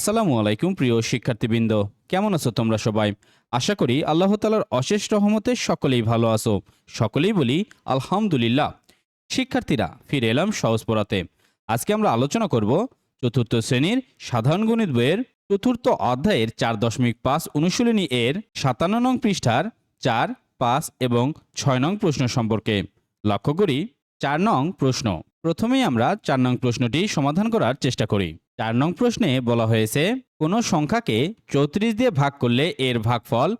আসসালামু আলাইকুম, প্রিয় শিক্ষার্থীবৃন্দ। কেমন আছো তোমরা সবাই? আশা করি আল্লাহ তালার অশেষ রহমতে সকলেই ভালো আছো। সকলেই বলি, আলহামদুলিল্লাহ। শিক্ষার্থীরা, ফিরে এলাম সহজ পড়াতে। আজকে আমরা আলোচনা করব চতুর্থ শ্রেণির সাধারণ গণিত বইয়ের চতুর্থ অধ্যায়ের চার দশমিক পাঁচ অনুশীলনী এর সাতান্ন নং পৃষ্ঠার চার, পাঁচ এবং ছয় নং প্রশ্ন সম্পর্কে। লক্ষ্য করি, চার নং প্রশ্ন। প্রথমেই আমরা চার নং প্রশ্নটি সমাধান করার চেষ্টা করি। চার নং প্রশ্নে বলা হয়েছে, কোনো সংখ্যাকে চৌত্রিশ দিয়ে ভাগ করলে এর ভাগফল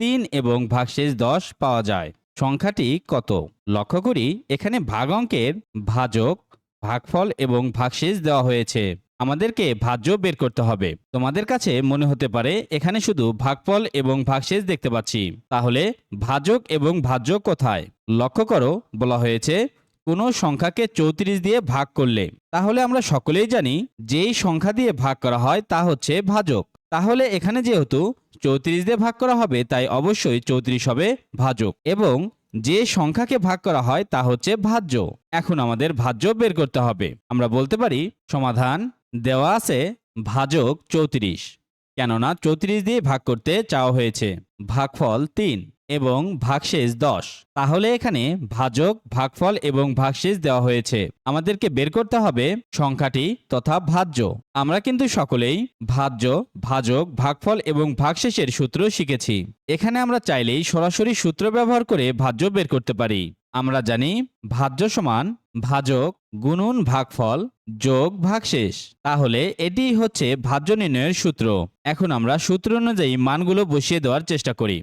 তিন এবং ভাগশেষ দশ পাওয়া যায়। সংখ্যাটি কত? লক্ষ্য করি, এখানে ভাগ অঙ্কের ভাজক, ভাগফল এবং ভাগশেষ দেওয়া হয়েছে। আমাদেরকে ভাজ্য বের করতে হবে। তোমাদের কাছে মনে হতে পারে, এখানে শুধু ভাগফল এবং ভাগশেষ দেখতে পাচ্ছি। তাহলে ভাজক এবং ভাজ্য কোথায়? লক্ষ্য করো, বলা হয়েছে কোনো সংখ্যাকে চৌত্রিশ দিয়ে ভাগ করলে, তাহলে আমরা সকলেই জানি যেই সংখ্যা দিয়ে ভাগ করা হয় তা হচ্ছে ভাজক। তাহলে এখানে যেহেতু চৌত্রিশ দিয়ে ভাগ করা হবে, তাই অবশ্যই চৌত্রিশ হবে ভাজক। এবং যে সংখ্যাকে ভাগ করা হয় তা হচ্ছে ভাজ্য। এখন আমাদের ভাজ্য বের করতে হবে। আমরা বলতে পারি, সমাধান দেওয়া আছে ভাজক চৌত্রিশ। কেননা চৌত্রিশ দিয়ে ভাগ করতে চাওয়া হয়েছে। ভাগফল তিন। এবং ভাগশেষ দশ। তাহলে এখানে ভাজক, ভাগফল এবং ভাগশেষ দেওয়া হয়েছে। আমাদেরকে বের করতে হবে সংখ্যাটি তথা ভাজ্য। আমরা কিন্তু সকলেই ভাজ্য, ভাজক, ভাগফল এবং ভাগশেষের সূত্র শিখেছি। এখানে আমরা চাইলেই সরাসরি সূত্র ব্যবহার করে ভাজ্য বের করতে পারি। আমরা জানি ভাজ্য সমান ভাজক গুণন ভাগফল যোগ ভাগশেষ। তাহলে এটি হচ্ছে ভাজ্য নির্ণয়ের সূত্র। এখন আমরা সূত্র অনুযায়ী মানগুলো বসিয়ে দেওয়ার চেষ্টা করি।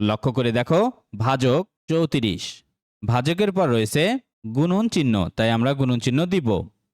লক্ষ্য করে দেখো, ভাজক চৌত্রিশ। ভাজকের পর রয়েছে গুণন চিহ্ন, তাই আমরা গুণন চিহ্ন দিব।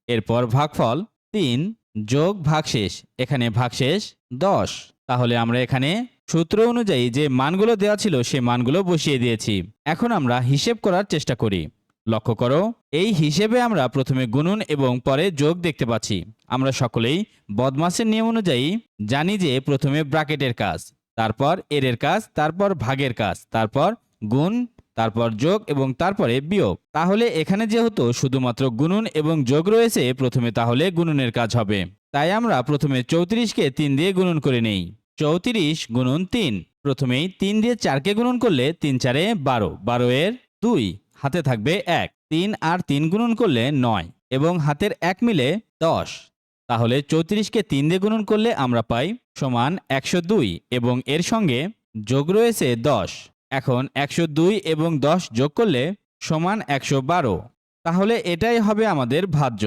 এরপর ভাগফল তিন যোগ ভাগশেষ, এখানে ভাগশেষ দশ। তাহলে আমরা এখানে সূত্র অনুযায়ী যে মানগুলো দেওয়া ছিল, সে মানগুলো বসিয়ে দিয়েছি। এখন আমরা হিসেব করার চেষ্টা করি। লক্ষ্য করো, এই হিসেবে আমরা প্রথমে গুণন এবং পরে যোগ দেখতে পাচ্ছি। আমরা সকলেই বদমাসের নিয়ম অনুযায়ী জানি যে প্রথমে ব্রাকেটের কাজ। তারপর এরের কাজ, তারপর ভাগের কাজ, তারপর গুণ, তারপর যোগ এবং তারপরে বিয়োগ। তাহলে এখানে যেহেতু শুধুমাত্র গুণন এবং যোগ রয়েছে, প্রথমে তাহলে গুণনের কাজ হবে। তাই আমরা প্রথমে চৌত্রিশকে তিন দিয়ে গুণন করে নেই। চৌত্রিশ গুণন তিন। প্রথমেই তিন দিয়ে চারকে গুণন করলে তিন চারে বারো। বারো এর দুই। হাতে থাকবে এক। তিন আর তিন গুণন করলে নয়। এবং হাতের এক মিলে দশ। তাহলে চৌত্রিশকে তিন দিয়ে গুণন করলে আমরা পাই সমান একশো দুই এবং এর সঙ্গে যোগ রয়েছে দশ। এখন একশো দুই এবং দশ যোগ করলে সমান একশো বারো। তাহলে এটাই হবে আমাদের ভাজ্য।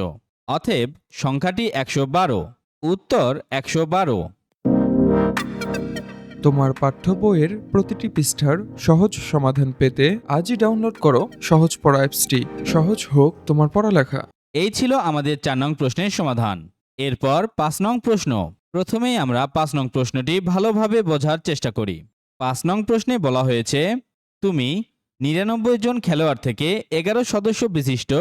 অতএব সংখ্যাটি একশো বারো উত্তর একশো বারো। তোমার পাঠ্য বইয়ের প্রতিটি পৃষ্ঠার সহজ সমাধান পেতে আজই ডাউনলোড করো সহজ পড়া অ্যাপসটি। সহজ হোক তোমার পড়ালেখা। এই ছিল আমাদের চার নং প্রশ্নের সমাধান। এরপর পাঁচ নং প্রশ্ন। প্রথমেই আমরা পাঁচ নং প্রশ্নটি ভালোভাবে বোঝার চেষ্টা করি। পাঁচ নং প্রশ্নে বলা হয়েছে, তুমি নিরানব্বই জন খেলোয়াড় থেকে এগারো সদস্য বিশিষ্ট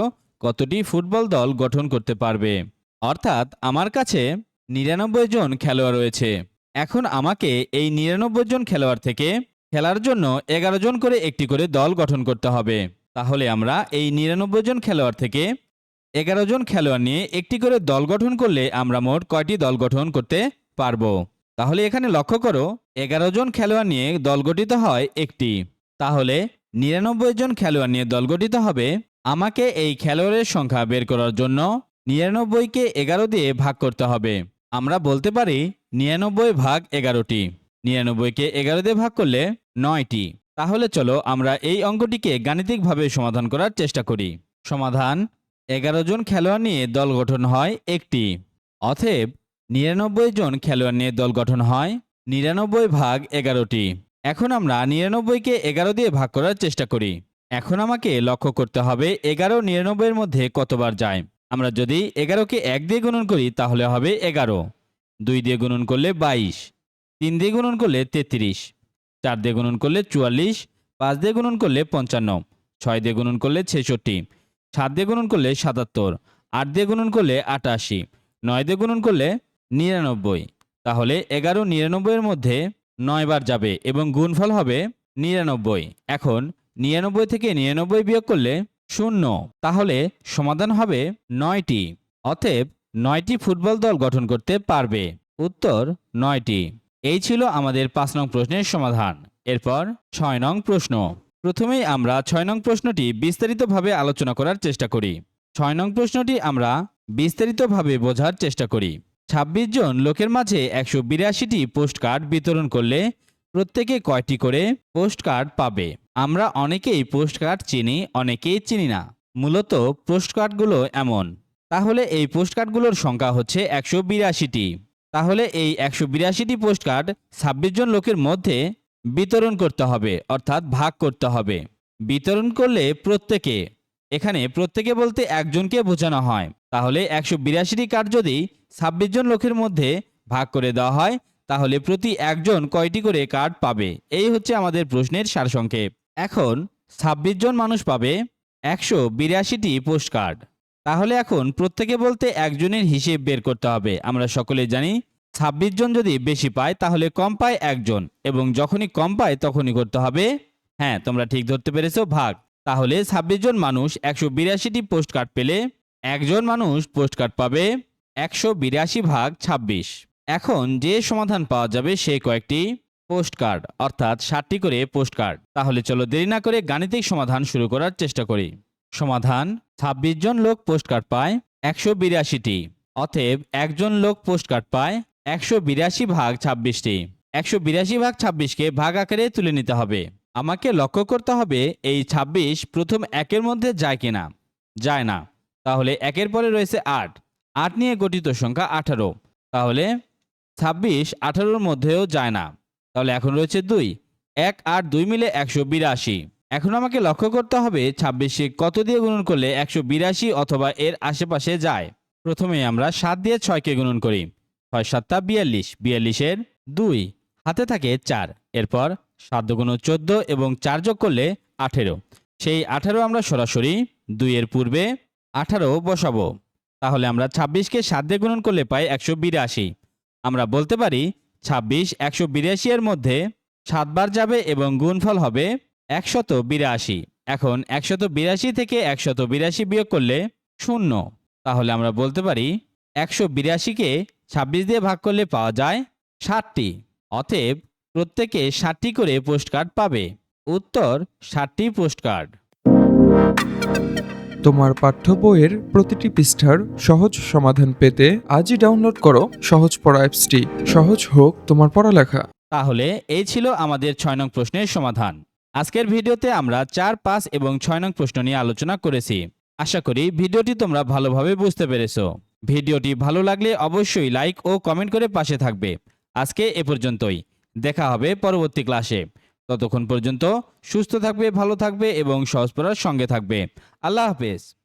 কতটি ফুটবল দল গঠন করতে পারবে? অর্থাৎ আমার কাছে নিরানব্বই জন খেলোয়াড় রয়েছে। এখন আমাকে এই নিরানব্বই জন খেলোয়াড় থেকে খেলার জন্য এগারো জন করে একটি করে দল গঠন করতে হবে। তাহলে আমরা এই নিরানব্বই জন খেলোয়াড় থেকে এগারো জন খেলোয়াড় নিয়ে একটি করে দল গঠন করলে আমরা মোট কয়টি দল গঠন করতে পারব? তাহলে এখানে লক্ষ্য করো, এগারো জন খেলোয়াড় নিয়ে দল গঠিত হয় একটি। তাহলে নিরানব্বই জন খেলোয়াড় নিয়ে দল গঠিত হবে আমাকে এই খেলোয়াড়ের সংখ্যা বের করার জন্য নিরানব্বইকে এগারো দিয়ে ভাগ করতে হবে। আমরা বলতে পারি নিরানব্বই ভাগ এগারোটি। নিরানব্বইকে এগারো দিয়ে ভাগ করলে নয়টি। তাহলে চলো আমরা এই অঙ্কটিকে গাণিতিকভাবে সমাধান করার চেষ্টা করি। সমাধান এগারো জন খেলোয়াড় নিয়ে দল গঠন হয় একটি। অতএব নিরানব্বই জন খেলোয়াড় নিয়ে দল গঠন হয় নিরানব্বই ভাগ এগারোটি। এখন আমরা নিরানব্বইকে এগারো দিয়ে ভাগ করার চেষ্টা করি। এখন আমাকে লক্ষ্য করতে হবে এগারো নিরানব্বইয়ের মধ্যে কতবার যায়। আমরা যদি এগারোকে এক দিয়ে গুণন করি তাহলে হবে এগারো। দুই দিয়ে গুণন করলে বাইশ। তিন দিয়ে গুণন করলে তেত্রিশ। চার দিয়ে গুণন করলে চুয়াল্লিশ। পাঁচ দিয়ে গুণন করলে পঞ্চান্ন। ছয় দিয়ে গুণন করলে ছেষট্টি। সাত দিয়ে গুণন করলে সাতাত্তর, আট দিয়ে গুণন করলে আটাশি, নয় দিয়ে গুণন করলে নিরানব্বই। তাহলে এগারো নিরানব্বইয়ের মধ্যে নয় বার যাবে এবং গুণফল হবে নিরানব্বই। এখন নিরানব্বই থেকে নিরানব্বই বিয়োগ করলে শূন্য। তাহলে সমাধান হবে নয়টি। অতএব নয়টি ফুটবল দল গঠন করতে পারবে। উত্তর নয়টি। এই ছিল আমাদের পাঁচ নং প্রশ্নের সমাধান। এরপর ছয় নং প্রশ্ন। প্রথমেই আমরা ছয় নং প্রশ্নটি বিস্তারিতভাবে আলোচনা করার চেষ্টা করি। ছয় নং প্রশ্নটি আমরা বিস্তারিতভাবে বোঝার চেষ্টা করি। ছাব্বিশ জন লোকের মাঝে একশো বিরাশিটি পোস্ট কার্ড বিতরণ করলে প্রত্যেকে কয়টি করে পোস্ট কার্ড পাবে? আমরা অনেকেই পোস্ট কার্ড চিনি, অনেকেই চিনি না। মূলত পোস্ট কার্ডগুলো এমন। তাহলে এই পোস্ট কার্ডগুলোর সংখ্যা হচ্ছে একশো বিরাশিটি। তাহলে এই একশো বিরাশিটি পোস্ট কার্ড ছাব্বিশ জন লোকের মধ্যে বিতরণ করতে হবে, অর্থাৎ ভাগ করতে হবে। বিতরণ করলে প্রত্যেকে, এখানে প্রত্যেকে বলতে একজনকে বোঝানো হয়। তাহলে একশো বিরাশিটি কার্ড যদি ছাব্বিশ জন লোকের মধ্যে ভাগ করে দেওয়া হয়, তাহলে প্রতি একজন কয়টি করে কার্ড পাবে? এই হচ্ছে আমাদের প্রশ্নের সারসংক্ষেপ। এখন ছাব্বিশ জন মানুষ পাবে একশো বিরাশিটি পোস্ট কার্ড। তাহলে এখন প্রত্যেকে বলতে একজনের হিসেব বের করতে হবে। আমরা সকলে জানি ছাব্বিশ জন যদি বেশি পায়, তাহলে কম পায় একজন। এবং যখনই কম পায়, তখনই করতে হবে হ্যাঁ তোমরা ঠিক ধরতে পেরেছ, ভাগ। তাহলে ছাব্বিশ জন মানুষ একশো বিরাশিটি পোস্ট কার্ড পেলে, একজন মানুষ পোস্ট কার্ড পাবে একশো বিরাশি ভাগ ছাব্বিশ। এখন যে সমাধান পাওয়া যাবে, সে কয়েকটি পোস্ট কার্ড অর্থাৎ ষাটটি করে পোস্ট কার্ড তাহলে চলো দেরি না করে গাণিতিক সমাধান শুরু করার চেষ্টা করি। সমাধান, ছাব্বিশ জন লোক পোস্ট কার্ড পায় একশো বিরাশিটি, অতএব একজন লোক পোস্ট কার্ড পায় একশো বিরাশি ভাগ ছাব্বিশটি। একশো বিরাশি ভাগ ছাব্বিশকে ভাগ আকারে তুলে নিতে হবে। আমাকে লক্ষ্য করতে হবে এই ছাব্বিশ প্রথম একের মধ্যে যায় কিনা। যায় না। তাহলে একের পরে রয়েছে আট। আট নিয়ে গঠিত সংখ্যা আঠারো। তাহলে ছাব্বিশ আঠারোর মধ্যেও যায় না। তাহলে এখন রয়েছে দুই। এক আট দুই মিলে একশো বিরাশি। এখন আমাকে লক্ষ্য করতে হবে ছাব্বিশে কত দিয়ে গুণন করলে একশো বিরাশি অথবা এর আশেপাশে যায়। প্রথমে আমরা সাত দিয়ে ছয়কে গুণন করি। ছয় সাতটা, বিয়াল্লিশ। বিয়াল্লিশের দুই, হাতে থাকে চার। এরপর সাত দুগুণ চোদ্দ এবং চার যোগ করলে আঠেরো। সেই আঠারো আমরা সরাসরি দুইয়ের পূর্বে আঠারো বসাবো। তাহলে আমরা ছাব্বিশকে সাত দিয়ে গুণন করলে পাই একশো বিরাশি। আমরা বলতে পারি ছাব্বিশ একশো বিরাশি এর মধ্যে সাতবার যাবে এবং গুণফল হবে একশত বিরাশি। এখন একশত বিরাশি থেকে একশত বিরাশি বিয়োগ করলে শূন্য। তাহলে আমরা বলতে পারি একশো বিরাশিকে ছাব্বিশ দিয়ে ভাগ করলে পাওয়া যায় ষাটটি। অতএব প্রত্যেকে ষাটটি করে পোস্ট কার্ড পাবে। উত্তর ষাটটি পোস্ট কার্ড তোমার পাঠ্য বইয়ের প্রতিটি পৃষ্ঠার সহজ সমাধান পেতে আজই ডাউনলোড করো সহজ পড়া অ্যাপসটি। সহজ হোক তোমার পড়ালেখা। তাহলে এই ছিল আমাদের ছয় নং প্রশ্নের সমাধান। আজকের ভিডিওতে আমরা চার পাঁচ এবং ছয় নং প্রশ্ন নিয়ে আলোচনা করেছি। আশা করি ভিডিওটি তোমরা ভালোভাবে বুঝতে পেরেছ। ভিডিওটি ভালো লাগলে অবশ্যই লাইক ও কমেন্ট করে পাশে থাকবে। আজকে এ পর্যন্তই। দেখা হবে পরবর্তী ক্লাসে। ততক্ষণ পর্যন্ত সুস্থ থাকবে, ভালো থাকবে এবং সহজ সঙ্গে থাকবে। আল্লাহ হাফেজ।